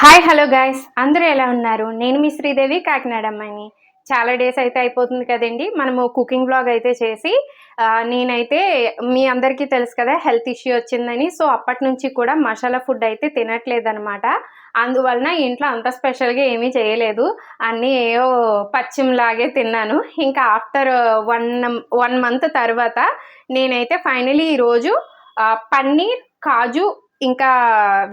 Hi hello guys. అందరూ ఎలా ఉన్నారు? నేను మీ శ్రీదేవి కాకినాడ అమ్మాయిని చాలా డేస్ అయితే అయిపోతుంది కదండి. మనము కుకింగ్ బ్లాగ్ అయితే చేసి నేనైతే మీ అందరికీ తెలుసు కదా హెల్త్ ఇష్యూ వచ్చిందని. సో అప్పటి నుంచి కూడా మసాలా ఫుడ్ అయితే తినట్లేదు అనమాట అందువలన ఇంట్లో అంత స్పెషల్గా ఏమీ చేయలేదు. అన్నీ ఏవో పచ్చిమిలాగే తిన్నాను. ఇంకా ఆఫ్టర్ వన్ వన్ మంత్ తర్వాత నేనైతే ఫైనలీ ఈరోజు పన్నీర్ కాజు ఇంకా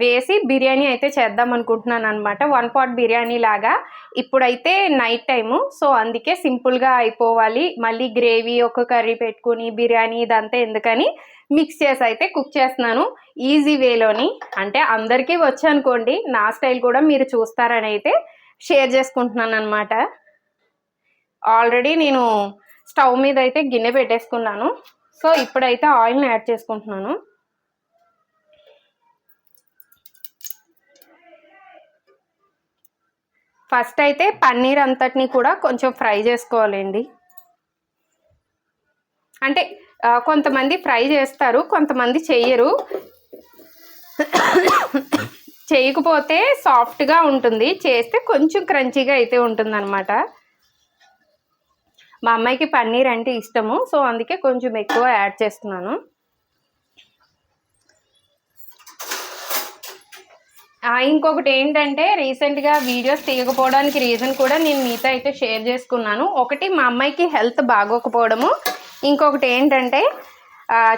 వేసి బిర్యానీ అయితే చేద్దాం అనుకుంటున్నాను అనమాట వన్ పాట్ బిర్యానీ లాగా. ఇప్పుడైతే నైట్ టైము సో అందుకే సింపుల్గా అయిపోవాలి. మళ్ళీ గ్రేవీ ఒక కర్రీ పెట్టుకుని బిర్యానీ ఇదంతా ఎందుకని మిక్స్ చేసి అయితే కుక్ చేస్తున్నాను. ఈజీ వేలోని అంటే అందరికీ వచ్చి అనుకోండి. నా స్టైల్ కూడా మీరు చూస్తారని అయితే షేర్ చేసుకుంటున్నాను అనమాట ఆల్రెడీ నేను స్టవ్ మీద అయితే గిన్నె పెట్టేసుకున్నాను. సో ఇప్పుడైతే ఆయిల్ని యాడ్ చేసుకుంటున్నాను. ఫస్ట్ అయితే పన్నీర్ అంతటిని కూడా కొంచెం ఫ్రై చేసుకోవాలండి. అంటే కొంతమంది ఫ్రై చేస్తారు కొంతమంది చెయ్యరు. చేయకపోతే సాఫ్ట్గా ఉంటుంది. చేస్తే కొంచెం క్రంచీగా అయితే ఉంటుందన్నమాట. మా అమ్మాయికి పన్నీర్ అంటే ఇష్టము. సో అందుకే కొంచెం ఎక్కువ యాడ్ చేస్తున్నాను. ఇంకొకటి ఏంటంటే రీసెంట్గా వీడియోస్ తీయకపోవడానికి రీజన్ కూడా నేను మీతో అయితే షేర్ చేసుకున్నాను. ఒకటి మా అమ్మాయికి హెల్త్ బాగోకపోవడము. ఇంకొకటి ఏంటంటే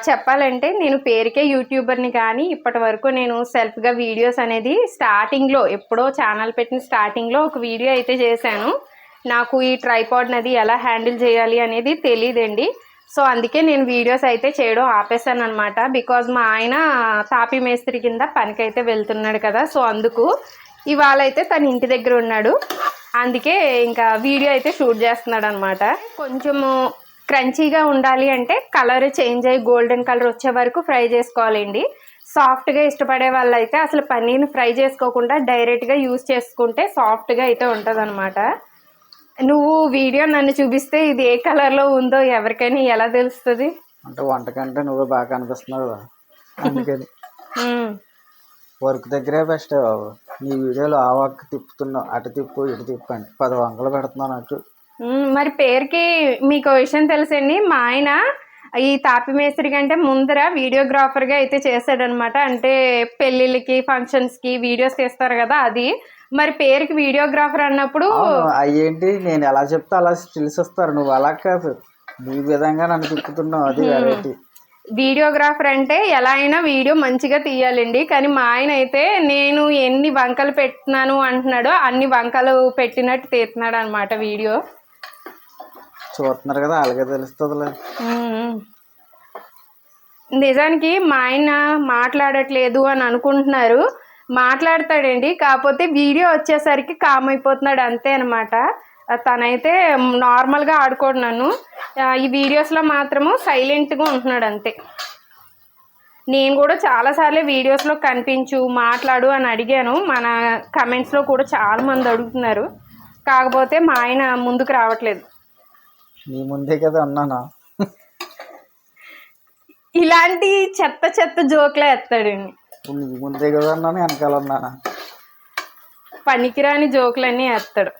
చెప్పాలంటే నేను పేరుకే యూట్యూబర్ని కానీ ఇప్పటి వరకు నేను సెల్ఫ్గా వీడియోస్ అనేది స్టార్టింగ్లో ఎప్పుడో ఛానల్ పెట్టిన స్టార్టింగ్లో ఒక వీడియో అయితే చేశాను. నాకు ఈ ట్రైపాడ్ నది ఎలా హ్యాండిల్ చేయాలి అనేది తెలియదండి సో అందుకే నేను వీడియోస్ అయితే చేయడం ఆపేసాను అనమాట బికాజ్ మా ఆయన తాపి మేస్త్రి కింద పనికైతే వెళ్తున్నాడు కదా సో అందుకు ఇవాళ అయితే తన ఇంటి దగ్గర ఉన్నాడు. అందుకే ఇంకా వీడియో అయితే షూట్ చేస్తున్నాడు అనమాట కొంచెము క్రంచీగా ఉండాలి అంటే కలర్ చేంజ్ అయ్యి గోల్డెన్ కలర్ వచ్చే వరకు ఫ్రై చేసుకోవాలండి. సాఫ్ట్గా ఇష్టపడే వాళ్ళు అయితే అసలు పన్నీర్ని ఫ్రై చేసుకోకుండా డైరెక్ట్గా యూస్ చేసుకుంటే సాఫ్ట్గా అయితే ఉంటుంది నువ్వు వీడియో నన్ను చూపిస్తే ఇది ఏ కలర్లో ఉందో ఎవరికైనా ఎలా తెలుస్తుంది? అంటే వంట కంటే నువ్వే బాగా కనిపిస్తున్నావు అందుకని. వర్క్ దగ్గరే బెస్ట్ బాబు. నీ వీడియోలో ఆ వంక తిప్పుతున్నావు అటు తిప్పు ఇటు తిప్పు అని. పది వంకలు పెడుతున్నావు నాకు. మరి పేరుకి మీకు విషయం తెలుసండి. మా ఆయన ఈ తాపి మేస్త్రి కంటే ముందర వీడియోగ్రాఫర్గా అయితే చేశాడనమాట అంటే పెళ్ళిళ్ళకి ఫంక్షన్స్కి వీడియోస్ తీస్తారు కదా అది. మరి పేరుకి వీడియోగ్రాఫర్ అన్నప్పుడు అయ్యేంటి? నేను ఎలా చెప్తే అలా స్టిల్స్ ఇస్తారు నువ్వు అలా కాదు. నీ విధంగా నన్ను తిప్పుతున్నావు. అది వెరైటీ. వీడియోగ్రాఫర్ అంటే ఎలా అయినా వీడియో మంచిగా తీయాలండి. కానీ మా ఆయన అయితే నేను ఎన్ని వంకలు పెట్టినాను అంటున్నాడో అన్ని వంకలు పెట్టినట్టు తీస్తున్నాడు అనమాట వీడియో. చూస్తున్నారు కదా అలాగే తెలుస్తుందిలే. మ్మ్. నిజానికి మా ఆయన మాట్లాడట్లేదు అని అనుకుంటున్నారు. మాట్లాడతాడండి. కాకపోతే వీడియో వచ్చేసరికి కామ్ అయిపోతున్నాడు అంతే అనమాట తనైతే నార్మల్గా ఆడుకోడు నన్ను. ఈ వీడియోస్లో మాత్రము సైలెంట్గా ఉంటున్నాడు అంతే. నేను కూడా చాలాసార్లు వీడియోస్లో కనిపించు మాట్లాడు అని అడిగాను. మన కమెంట్స్లో కూడా చాలా మంది అడుగుతున్నారు. కాకపోతే మా ఆయన ముందుకు రావట్లేదు. నీ ముందే కదా ఉన్నాను ఇలాంటి చెత్త చెత్త జోక్లే ఎత్తాడండి. ముందే కదా ఉన్నాను వెనకాల ఉన్నాను పనికిరాని జోకులన్నీ వేస్తాడు.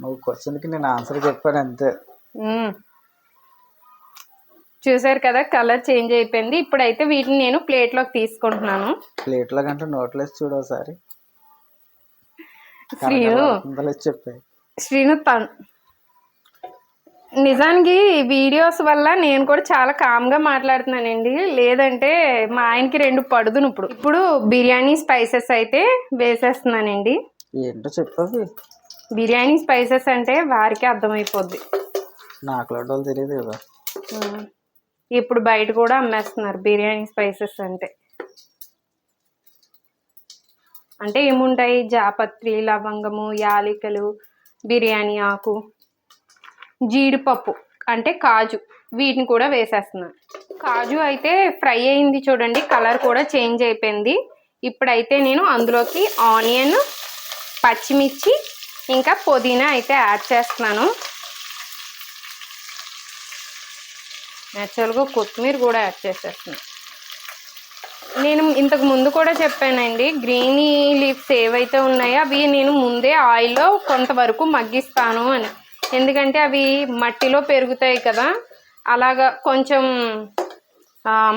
నువ్వు క్వశ్చన్కి నేను ఆన్సర్ చెప్పాను అంతే. చూసారు కదా కలర్ చేంజ్ అయిపోయింది. ఇప్పుడైతే వీటిని నేను ప్లేట్లోకి తీసుకుంటున్నాను. ప్లేట్లో కంటే నోట్లేసి చూడు ఒకసారి. శ్రీను. చెప్పాయి శ్రీను తన్ నిజానికి వీడియోస్ వల్ల నేను కూడా చాలా కామ్గా మాట్లాడుతున్నానండి. లేదంటే మా ఆయనకి రెండు పడుదును ఇప్పుడు. ఇప్పుడు బిర్యానీ స్పైసెస్ అయితే వేసేస్తున్నానండి. ఏంటో చెప్పవి బిర్యానీ స్పైసెస్ అంటే వారికి అర్థమైపోద్ది. నాకు తెలియదు కదా. ఇప్పుడు బయట కూడా అమ్మేస్తున్నారు బిర్యానీ స్పైసెస్ అంటే. అంటే ఏముంటాయి? జాపత్రి లవంగము యాలికలు బిర్యానీ ఆకు. జీడిపప్పు అంటే కాజు. వీటిని కూడా వేసేస్తున్నాను. కాజు అయితే ఫ్రై అయింది చూడండి కలర్ కూడా చేంజ్ అయిపోయింది. ఇప్పుడైతే నేను అందులోకి ఆనియన్ పచ్చిమిర్చి ఇంకా పుదీనా అయితే యాడ్ చేస్తున్నాను. యాక్చువల్గా కొత్తిమీర కూడా యాడ్ చేసేస్తున్నాను. నేను ఇంతకు ముందు కూడా చెప్పానండి గ్రీనీ లీవ్స్ ఏవైతే ఉన్నాయో అవి నేను ముందే ఆయిల్లో కొంతవరకు మగ్గిస్తాను అని. ఎందుకంటే అవి మట్టిలో పెరుగుతాయి కదా. అలాగా కొంచెం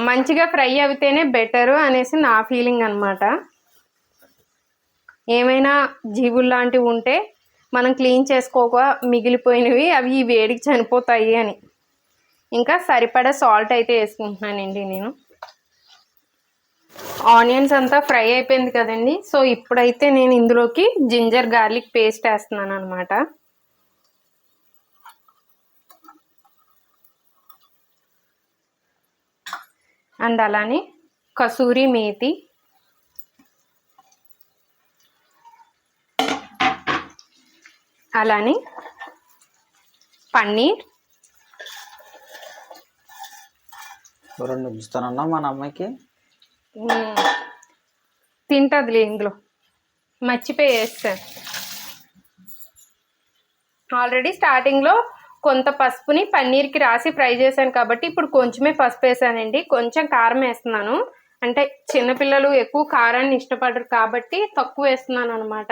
మంచిగా ఫ్రై అయితేనే బెటరు అనేసి నా ఫీలింగ్ అనమాట ఏమైనా జీవులు లాంటివి ఉంటే మనం క్లీన్ చేసుకోక మిగిలిపోయినవి అవి ఈ వేడికి చనిపోతాయి అని. ఇంకా సరిపడా సాల్ట్ అయితే వేసుకుంటున్నానండి నేను. ఆనియన్స్ అంతా ఫ్రై అయిపోయింది కదండి. సో ఇప్పుడైతే నేను ఇందులోకి జింజర్ గార్లిక్ పేస్ట్ వేస్తున్నాను అనమాట అండ్ అలానే కసూరి మేతి. అలానే పన్నీర్. రెండు ఉంచుతానన్నా మన అమ్మాయికి? మ్మ్. తింటదిలే ఇందులో. మర్చిపోయి వేస్తాను ఆల్రెడీ స్టార్టింగ్లో కొంత పసుపుని పన్నీర్కి రాసి ఫ్రై చేశాను కాబట్టి ఇప్పుడు కొంచెమే పసుపు వేసానండి. కొంచెం కారం వేస్తున్నాను. అంటే చిన్నపిల్లలు ఎక్కువ కారాన్ని ఇష్టపడరు కాబట్టి తక్కువ వేస్తున్నాను అనమాట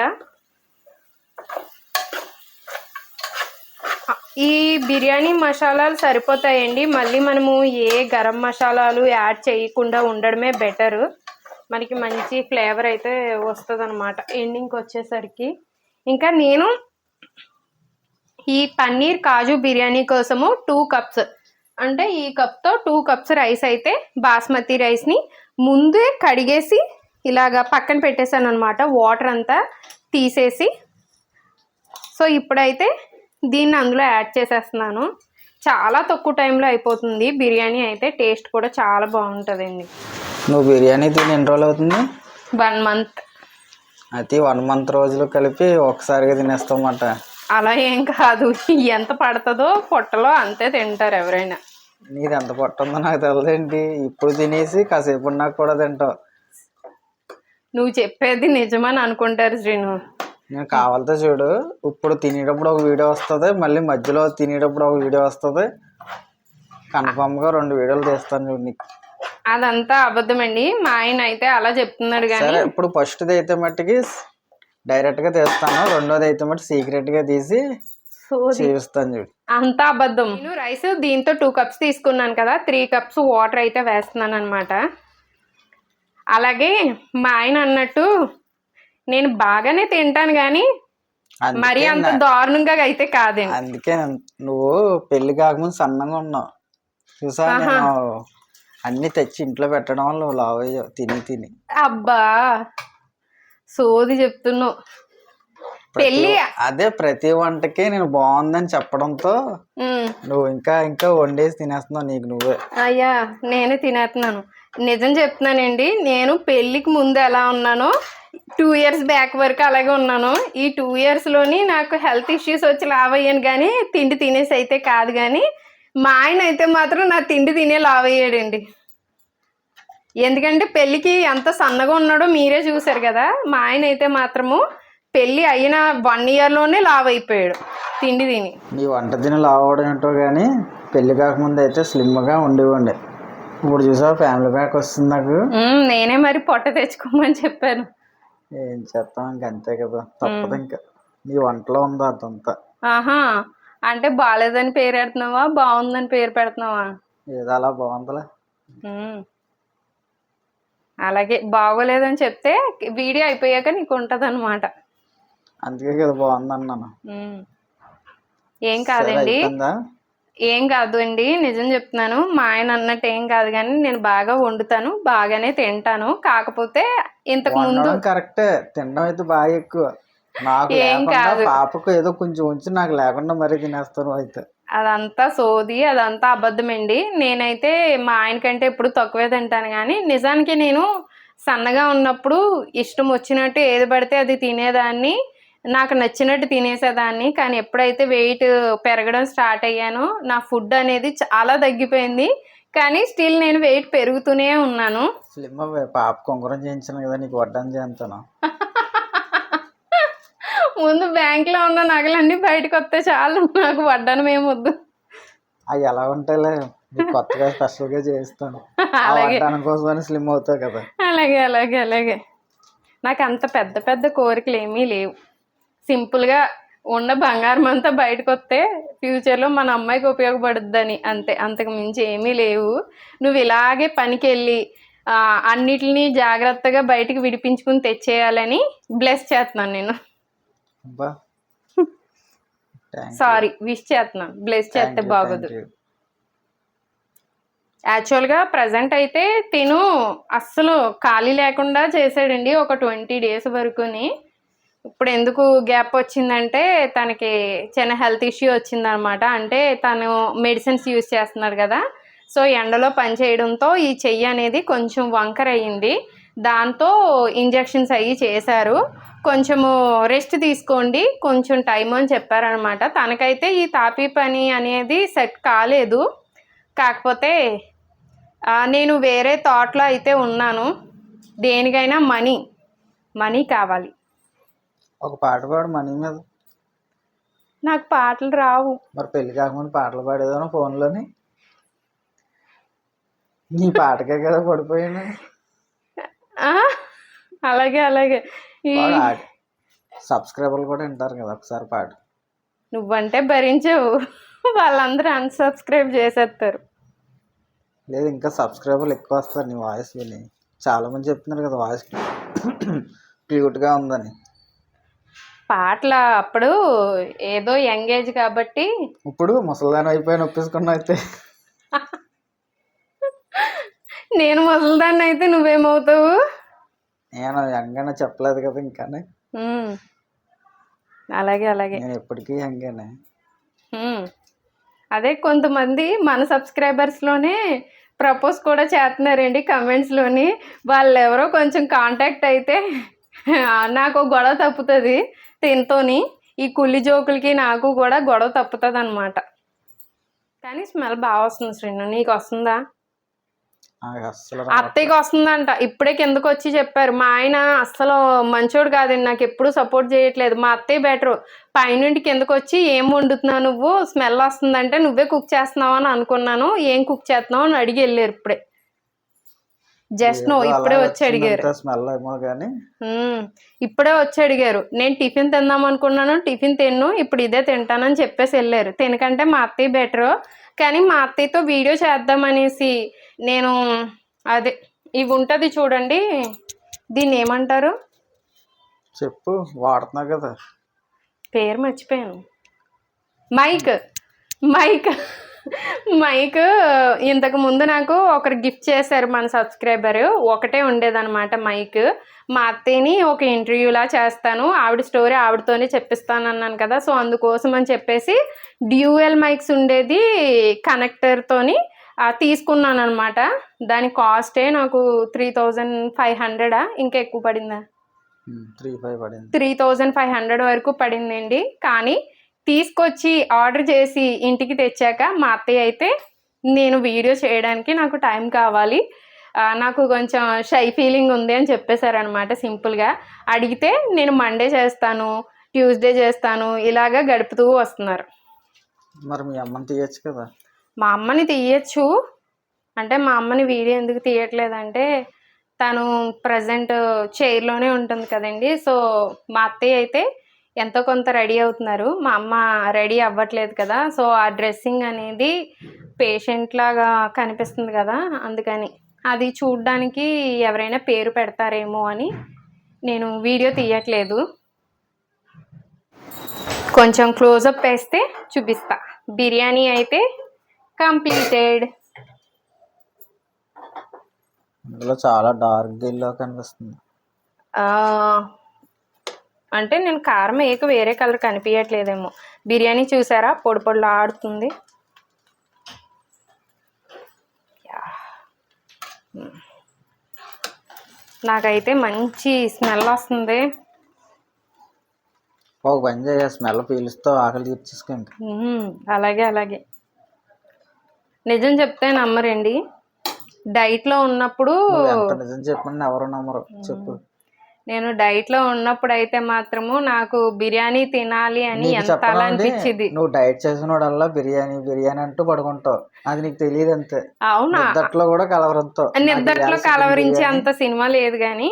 ఈ బిర్యానీ మసాలాలు సరిపోతాయండి. మళ్ళీ మనము ఏ గరం మసాలాలు యాడ్ చేయకుండా ఉండడమే బెటర్. మనకి మంచి ఫ్లేవర్ అయితే వస్తుంది అనమాట ఎండింగ్కి వచ్చేసరికి. ఇంకా నేను ఈ పన్నీర్ కాజు బిర్యానీ కోసము టూ కప్స్. అంటే ఈ కప్తో టూ కప్స్ రైస్ అయితే బాస్మతి రైస్ని ముందే కడిగేసి ఇలాగా పక్కన పెట్టేశాను అనమాట వాటర్ అంతా తీసేసి. సో ఇప్పుడైతే దీన్ని అందులో యాడ్ చేసేస్తున్నాను. చాలా తక్కువ టైంలో అయిపోతుంది. బిర్యానీ అయితే టేస్ట్ కూడా చాలా బాగుంటుందండి. నువ్వు బిర్యానీ తిని ఎన్ని రోజులు అవుతుంది? One month. అయితే వన్ మంత్ రోజులు కలిపి ఒకసారిగా తినేస్తామట అలా ఏం కాదు. ఎంత పడుతుందో పొట్టలో అంతే తింటారు ఎవరైనా. నీది ఎంత పట్టుందో నాకు తెలియదేంటి ఇప్పుడు తినేసి కాసేపు ఉన్నాక కూడా తింటావు. నువ్వు చెప్పేది నిజమని అనుకుంటారు శ్రీను. నేను కావాలితే చూడు ఇప్పుడు తినేటప్పుడు ఒక వీడియో వస్తుంది మళ్ళీ మధ్యలో తినేటప్పుడు ఒక వీడియో వస్తుంది. కన్ఫామ్గా రెండు వీడియోలు తీస్తాను చూడు నీకు. అదంతా అబద్ధమండి. మా ఆయన అయితే అలా చెప్తున్నాడు కానీ ఇప్పుడు ఫస్ట్ది అయితే మట్టికి డైరెక్ట్గా తీస్తాను. రెండోది అయితే మట్టి సీక్రెట్గా తీసి చూపిస్తాను చూడు. అంతా అబద్ధం. నేను రైస్ దీంతో టూ కప్స్ తీసుకున్నాను కదా త్రీ కప్స్ వాటర్ అయితే వేస్తున్నాను అనమాట అలాగే మా ఆయన అన్నట్టు నేను బాగానే తింటాను కానీ మరీ అంత దారుణంగా అయితే కాదండి అందుకే నువ్వు పెళ్ళి కాకముందు సన్నగా ఉన్నావు. చూసా నేను అన్ని తెచ్చి ఇంట్లో పెట్టడం వల్ల లావు తిని తిని. అబ్బా! సోది చెప్తున్నావు. పెళ్ళి అదే ప్రతి వంటకి నేను బాగుందని చెప్పడంతో నువ్వు ఇంకా ఇంకా వండేసి తినేస్తున్నావు నీకు నువ్వే. అయ్యా నేనే తినేస్తున్నాను. నిజం చెప్తున్నానండి నేను పెళ్ళికి ముందు ఎలా ఉన్నానో టూ ఇయర్స్ బ్యాక్ వరకు అలాగే ఉన్నాను. ఈ టూ ఇయర్స్లోని నాకు హెల్త్ ఇష్యూస్ వచ్చి లావ్ అయ్యాను కానీ తిండి తినేసి అయితే కాదు కానీ మా ఆయన అయితే మాత్రం నా తిండి తినే లావ్ అయ్యాడండి ఎందుకంటే పెళ్ళికి ఎంత సన్నగా ఉన్నాడో మీరే చూసారు కదా. మా ఆయన అయితే మాత్రము పెళ్ళి అయిన వన్ ఇయర్లోనే లావ్ అయిపోయాడు తిండి తిని. నీ వంట తిని లావు అవడం ఏంటో కానీ పెళ్ళి కాకముందు అయితే స్లిమ్గా ఉండేవండి ఇప్పుడు చూసావు ఫ్యామిలీ ప్యాక్ వస్తుంది నాకు. నేనే మరి పొట్ట తెచ్చుకోమని చెప్పాను. ఏం చేస్తాం ఇంక అంతే కదా. తప్పదు ఇంకా. నీ వంటలో ఉంది అదంతా? ఆహా అంటే బాగాలేదని పేరు పెడుతున్నావా బాగుందని పేరు పెడుతున్నావా? ఏదో అలా బాగుందిలే. అలాగే బాగోలేదని చెప్తే వీడియో అయిపోయాక నీకు ఉంటుంది అనమాట అందుకే కదా బాగుంది అన్నాను ఏం కాదండి. ఏం కాదు అండి నిజం చెప్తున్నాను. మా ఆయన అన్నట్టు ఏం కాదు కానీ నేను బాగా వండుతాను బాగానే తింటాను. కాకపోతే ఇంతకు ముందు కరెక్టే తినడం అయితే బాగా ఎక్కువ. నాకు ఏం కాదు. పాపకు ఏదో కొంచెం ఉంచి నాకు లేకుండా మరీ తినేస్తాను అయితే. అదంతా సోది అదంతా అబద్ధమండి. నేనైతే మా ఆయనకంటే ఎప్పుడు తక్కువే తింటాను కానీ నిజానికి నేను సన్నగా ఉన్నప్పుడు ఇష్టం వచ్చినట్టు ఏది పడితే అది తినేదాన్ని నాకు నచ్చినట్టు తినేసేదాన్ని. కానీ ఎప్పుడైతే వెయిట్ పెరగడం స్టార్ట్ అయ్యానో నా ఫుడ్ అనేది చాలా తగ్గిపోయింది. కానీ స్టిల్ నేను వెయిట్ పెరుగుతూనే ఉన్నాను. పాప కొంగరం చేయించాను కదా నీకు వడ్డాను చేస్తాను. ముందు బ్యాంక్లో ఉన్న నగలన్నీ బయటకు వస్తే చాలు. నాకు వడ్డానం ఏమొద్దు అవి ఎలా ఉంటాయిలే? కొత్తగా స్పెషల్గా చేస్తాను ఆ అలాగే. స్లిమ్ అవుతావు కదా. అలాగే అలాగే అలాగే. నాకు అంత పెద్ద పెద్ద కోరికలు ఏమీ లేవు. సింపుల్గా ఉన్న బంగారం అంతా బయటకు వస్తే ఫ్యూచర్లో మన అమ్మాయికి ఉపయోగపడుద్దని అంతే. అంతకు మించి ఏమీ లేవు. నువ్వు ఇలాగే పనికి వెళ్ళి అన్నిటిని జాగ్రత్తగా బయటికి విడిపించుకుని తెచ్చేయాలని బ్లెస్ చేస్తున్నాను నేను. అబ్బా. సారీ విష్ చేస్తున్నాను. బ్లెస్ చేస్తే బాగోదు. యాక్చువల్గా ప్రజెంట్ అయితే తిను. అస్సలు ఖాళీ లేకుండా చేసాడండి ఒక ట్వంటీ డేస్ వరకుని. ఇప్పుడు ఎందుకు గ్యాప్ వచ్చిందంటే తనకి చిన్న హెల్త్ ఇష్యూ వచ్చిందనమాట. అంటే తను మెడిసిన్స్ యూజ్ చేస్తున్నాడు కదా. సో ఎండలో పని చేయడంతో ఈ చెయ్యి అనేది కొంచెం వంకర అయ్యింది దాంతో ఇంజెక్షన్స్ అయ్యి చేశారు. కొంచెము రెస్ట్ తీసుకోండి కొంచెం టైం అని చెప్పారనమాట. తనకైతే ఈ తాపీ పని అనేది సెట్ కాలేదు. కాకపోతే నేను వేరే థాట్లో అయితే ఉన్నాను. దేనికైనా మనీ మనీ కావాలి. ఒక పాట పాడు మనీ మీద. నాకు పాటలు రావు. మరి పెళ్ళి కాకముందు పాటలు పాడేదాను ఫోన్లోని. నీ పాటకే కదా పడిపోయాను. అలాగే అలాగే. సబ్స్క్రైబర్లు కూడా వింటారు కదా ఒకసారి పాడు. నువ్వంటే భరించవు. వాళ్ళందరూ అన్సబ్స్క్రైబ్ చేసేస్తారు. లేదు ఇంకా సబ్స్క్రైబర్లు ఎక్కువ వస్తారు నీ వాయిస్ విని. చాలా మంది చెప్తున్నారు కదా వాయిస్ క్యూట్గా ఉందని. పాటల అప్పుడు ఏదో యంగేజ్ కాబట్టి ఇప్పుడు ముసలిదాని అయిపోయిన ఒప్పేసుకున్నా అయితే నేను ముసలిదాన్ని అయితే నువ్వేమవుతావు? నేను యంగానే చెప్పలేదు కదా ఇంకానే. ఉమ్. అలాగే అలాగే. నేను ఎప్పటికీ యంగానే ఉమ్. అదే కొంతమంది మన సబ్స్క్రైబర్స్లోనే ప్రపోజ్ కూడా చేస్తున్నారండి కమెంట్స్లోని వాళ్ళు ఎవరో కొంచెం కాంటాక్ట్ అయితే నాకు గొడవ తప్పుతుంది దీంతోని. ఈ కుళ్ళి జోకులకి నాకు కూడా గొడవ తప్పుతుంది అనమాట కానీ స్మెల్ బాగా వస్తుంది శ్రీను. నీకు వస్తుందా? అత్తయ్యకి వస్తుందంట. ఇప్పుడే కిందకు వచ్చి చెప్పారు. మా ఆయన అస్సలు మంచోడు కాదండి. నాకు ఎప్పుడు సపోర్ట్ చేయట్లేదు. మా అత్తయ్య బెటర్. పైనుండి కిందకు వచ్చి ఏం వండుతున్నావు నువ్వు? స్మెల్ వస్తుందంటే నువ్వే కుక్ చేస్తున్నావు అని అనుకున్నాను. ఏం కుక్ చేస్తున్నావు? అని అడిగి వెళ్ళారు ఇప్పుడే. జస్ట్ నో ఇప్పుడే వచ్చి అడిగారు. స్మెల్ ఏమో కానీ ఉమ్, ఇప్పుడే వచ్చి అడిగారు. నేను టిఫిన్ తిందాం అనుకున్నాను. టిఫిన్ తిన్ను. ఇప్పుడు ఇదే తింటానని చెప్పేసి వెళ్ళారు. తినకంటే మా అత్తయ్య బెటర్. కానీ మా అత్తయ్యతో వీడియో చేద్దామనేసి నేను అదే ఇవి ఉంటుంది చూడండి. దీన్ని ఏమంటారు? చెప్పు వాడుతున్నావు కదా. పేరు మర్చిపోయాను. Mike mike mike. ఇంతకు ముందు నాకు ఒకరు గిఫ్ట్ చేశారు మన సబ్స్క్రైబర్. ఒకటే ఉండేదన్నమాట మైక్. మా అత్తయ్యని ఒక ఇంటర్వ్యూలా చేస్తాను. ఆవిడ స్టోరీ ఆవిడతోనే చెప్పిస్తాను అన్నాను కదా. సో అందుకోసం అని చెప్పేసి డ్యూయల్ మైక్స్ ఉండేది కనెక్టర్తోని. తీసుకున్నాను అనమాట దాని కాస్టే నాకు త్రీ థౌజండ్ ఫైవ్ హండ్రెడా? ఇంకా ఎక్కువ పడిందా? త్రీ థౌజండ్ ఫైవ్ హండ్రెడ్ వరకు పడిందండి. కానీ తీసుకొచ్చి ఆర్డర్ చేసి ఇంటికి తెచ్చాక మా అత్తయ్య అయితే నేను వీడియో చేయడానికి నాకు టైం కావాలి. నాకు కొంచెం షై ఫీలింగ్ ఉంది అని చెప్పేశారనమాట సింపుల్గా. అడిగితే నేను మండే చేస్తాను ట్యూస్డే చేస్తాను ఇలాగా గడుపుతూ వస్తున్నారు. మరి మీ అమ్మని తీయచ్చు కదా. మా అమ్మని తీయచ్చు. అంటే మా అమ్మని వీడియో ఎందుకు తీయట్లేదంటే తను ప్రజెంట్ చైర్లోనే ఉంటుంది కదండి. సో మా అత్తయ్య అయితే ఎంతో కొంత రెడీ అవుతున్నారు. మా అమ్మ రెడీ అవ్వట్లేదు కదా. సో ఆ డ్రెస్సింగ్ అనేది పేషెంట్ లాగా కనిపిస్తుంది కదా. అందుకని అది చూడ్డానికి ఎవరైనా పేరు పెడతారేమో అని నేను వీడియో తీయట్లేదు. కొంచెం క్లోజప్ వేస్తే చూపిస్తా. బిర్యానీ అయితే కంప్లీటెడ్ ఇందులో చాలా డార్క్ గిల్లో కనిపిస్తుంది. అంటే నేను కారం వేయక వేరే కలర్ కనిపించట్లేదేమో బిర్యానీ చూసారా? పొడి పొడిలా ఆడుతుంది. నాకైతే మంచి స్మెల్ వస్తుంది. ఒక పని చేయ స్మెల్ పీలుస్తూ ఆకలి తీర్చేసుకో ఇంకా. మ్మ్. అలాగే అలాగే. నిజం చెప్తే నమ్మరండి. డైట్లో ఉన్నప్పుడు నువ్వు ఎంత నిజం చెప్పండి ఎవరు నమ్మరు. చెప్పు. నేను డైట్లో ఉన్నప్పుడు అయితే మాత్రము నాకు బిర్యానీ తినాలి అని ఎంత అనిపించింది? నువ్వు డైట్ చేసినోడల్లా బిర్యానీ బిర్యానీ అంటూ పడుకుంటావు. అది నీకు తెలియదు అంతే. అవునా? నిద్దట్లో కూడా కలవరంతో. నిద్దట్లో కలవరించే అంత సినిమా లేదు కానీ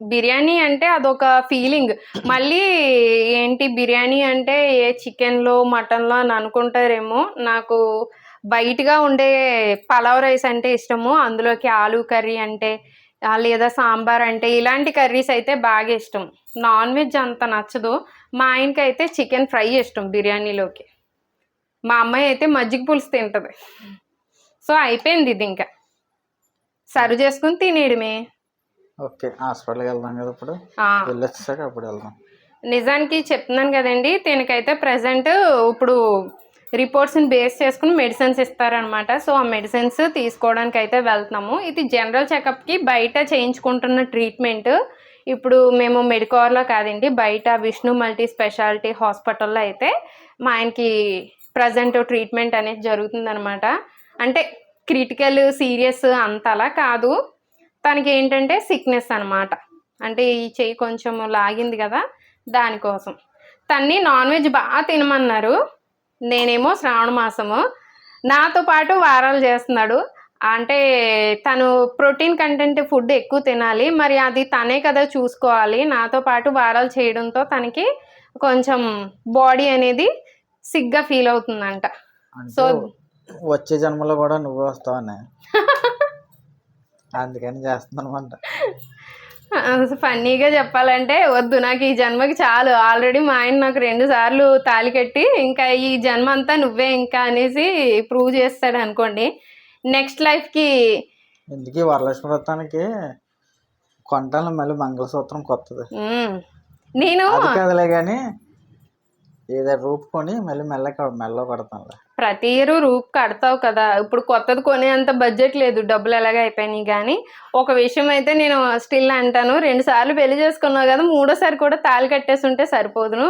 బిర్యానీ అంటే అదొక ఫీలింగ్ మళ్ళీ ఏంటి బిర్యానీ అంటే ఏ చికెన్లో మటన్లో అని అనుకుంటారేమో నాకు బయటగా ఉండే పలావ్ రైస్ అంటే ఇష్టము. అందులోకి ఆలూ కర్రీ అంటే లేదా సాంబార్ అంటే ఇలాంటి కర్రీస్ అయితే బాగా ఇష్టం. నాన్ వెజ్ అంత నచ్చదు. మా ఆయనకి అయితే చికెన్ ఫ్రై ఇష్టం బిర్యానీలోకి. మా అమ్మాయి అయితే మజ్జిగ పులుసు తింటది. సో అయిపోయింది ఇది ఇంకా. సర్వ్ చేసుకుని తినేయడమే. ఓకే హాస్పిటల్కి వెళ్దాం కదా ఇప్పుడు. వెళ్ళొచ్చాక అప్పుడు వెళ్దాం. నిజానికి చెప్తున్నాను కదండి దీనికైతే ప్రజెంట్ ఇప్పుడు రిపోర్ట్స్ని బేస్ చేసుకుని మెడిసిన్స్ ఇస్తారనమాట సో ఆ మెడిసిన్స్ తీసుకోవడానికి అయితే వెళ్తున్నాము. ఇది జనరల్ చెకప్కి బయట చేయించుకుంటున్న ట్రీట్మెంట్. ఇప్పుడు మేము మెడికవర్లో కాదండి బయట విష్ణు మల్టీ స్పెషాలిటీ హాస్పిటల్లో అయితే మా ఆయనకి ప్రజెంట్ ట్రీట్మెంట్ అనేది జరుగుతుందనమాట అంటే క్రిటికల్ సీరియస్ అంతలా కాదు. తనకి ఏంటంటే సిక్నెస్ అన్నమాట. అంటే ఈ చెయ్యి కొంచెం లాగింది కదా దానికోసం. తన్ని నాన్ వెజ్ బాగా తినమన్నారు. నేనేమో శ్రావణ మాసము. నాతో పాటు వారాలు చేస్తున్నాడు. అంటే తను ప్రోటీన్ కంటెంట్ ఫుడ్ ఎక్కువ తినాలి. మరి అది తనే కదా చూసుకోవాలి. నాతో పాటు వారాలు చేయడంతో తనకి కొంచెం బాడీ అనేది సిగ్గా ఫీల్ అవుతుందంట. సో వచ్చే జన్మలో కూడా నువ్వే వస్తావని. అందుకని చేస్తున్నాను ఫన్నీగా చెప్పాలంటే వద్దు. నాకు ఈ జన్మకి చాలు. ఆల్రెడీ మా ఆయన నాకు రెండు సార్లు తాలి కట్టి ఇంకా ఈ జన్మ అంతా నువ్వే ఇంకా అనేసి ప్రూవ్ చేస్తాడు అనుకోండి. నెక్స్ట్ లైఫ్కి ఇందుకే వరలక్ష్మి వ్రతానికి కొంటాను మళ్ళీ మంగళసూత్రం కొత్తది. నేను కదలే కానీ ఏదో రూపు కొని మళ్ళీ మెల్ల మెల్ల కడతానులే ప్రతి ఇయర్ రూప్ కడతావు కదా. ఇప్పుడు కొత్తది కొనేంత బడ్జెట్ లేదు. డబ్బులు ఎలాగ అయిపోయినాయి కానీ ఒక విషయం అయితే నేను స్టిల్ అంటాను. రెండు సార్లు పెళ్ళి చేసుకున్నావు కదా మూడోసారి కూడా తాళి కట్టేసి ఉంటే సరిపోదును.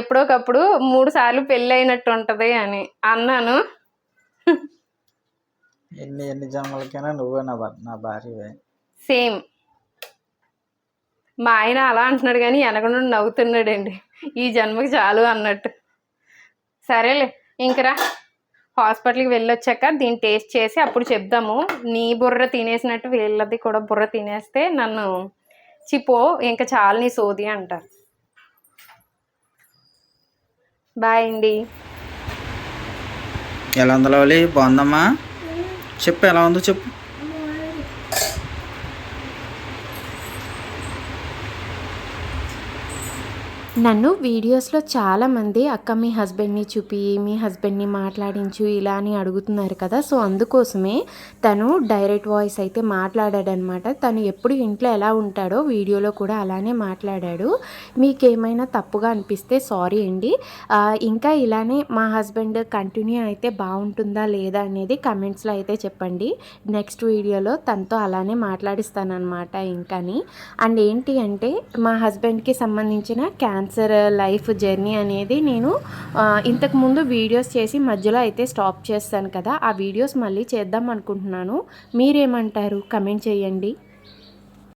ఎప్పుడోకప్పుడు మూడు సార్లు పెళ్ళి అయినట్టు ఉంటుంది అని అన్నాను. ఎన్ని ఎన్ని జన్మలకైనా నువ్వే నా నా భార్యవే. సేమ్. మా ఆయన అలా అంటున్నాడు కానీ వెనక నుండి నవ్వుతున్నాడండి. ఈ జన్మకి చాలు అన్నట్టు. సరేలే. ఇంకరా హాస్పిటల్కి వెళ్ళొచ్చాక దీన్ని టేస్ట్ చేసి అప్పుడు చెప్దాము. నీ బుర్ర తినేసినట్టు వీళ్ళది కూడా బుర్ర తినేస్తే నన్ను చిపో ఇంకా చాలు నీ సోది అంటారు బాయ్ అండి. ఎలా ఉందో బాగుందమ్మా? చెప్పు ఎలా ఉందో చెప్పు. నన్ను వీడియోస్లో చాలామంది అక్క మీ హస్బెండ్ని చూపి మీ హస్బెండ్ని మాట్లాడించు ఇలా అని అడుగుతున్నారు కదా. సో అందుకోసమే తను డైరెక్ట్ వాయిస్ అయితే మాట్లాడాడనమాట. తను ఎప్పుడు ఇంట్లో ఎలా ఉంటాడో వీడియోలో కూడా అలానే మాట్లాడాడు. మీకు ఏమైనా తప్పుగా అనిపిస్తే సారీ అండి. ఇంకా ఇలానే మా హస్బెండ్ కంటిన్యూ అయితే బాగుంటుందా లేదా అనేది కమెంట్స్లో అయితే చెప్పండి. నెక్స్ట్ వీడియోలో తనతో అలానే మాట్లాడిస్తానన్నమాట ఇంకాని. అండ్ ఏంటి అంటే మా హస్బెండ్కి సంబంధించిన క్యాన్ క్యాన్సర్ లైఫ్ జర్నీ అనేది నేను ఇంతకుముందు వీడియోస్ చేసి మధ్యలో అయితే స్టాప్ చేస్తాను కదా ఆ వీడియోస్ మళ్ళీ చేద్దాం అనుకుంటున్నాను. మీరేమంటారు? కమెంట్ చేయండి.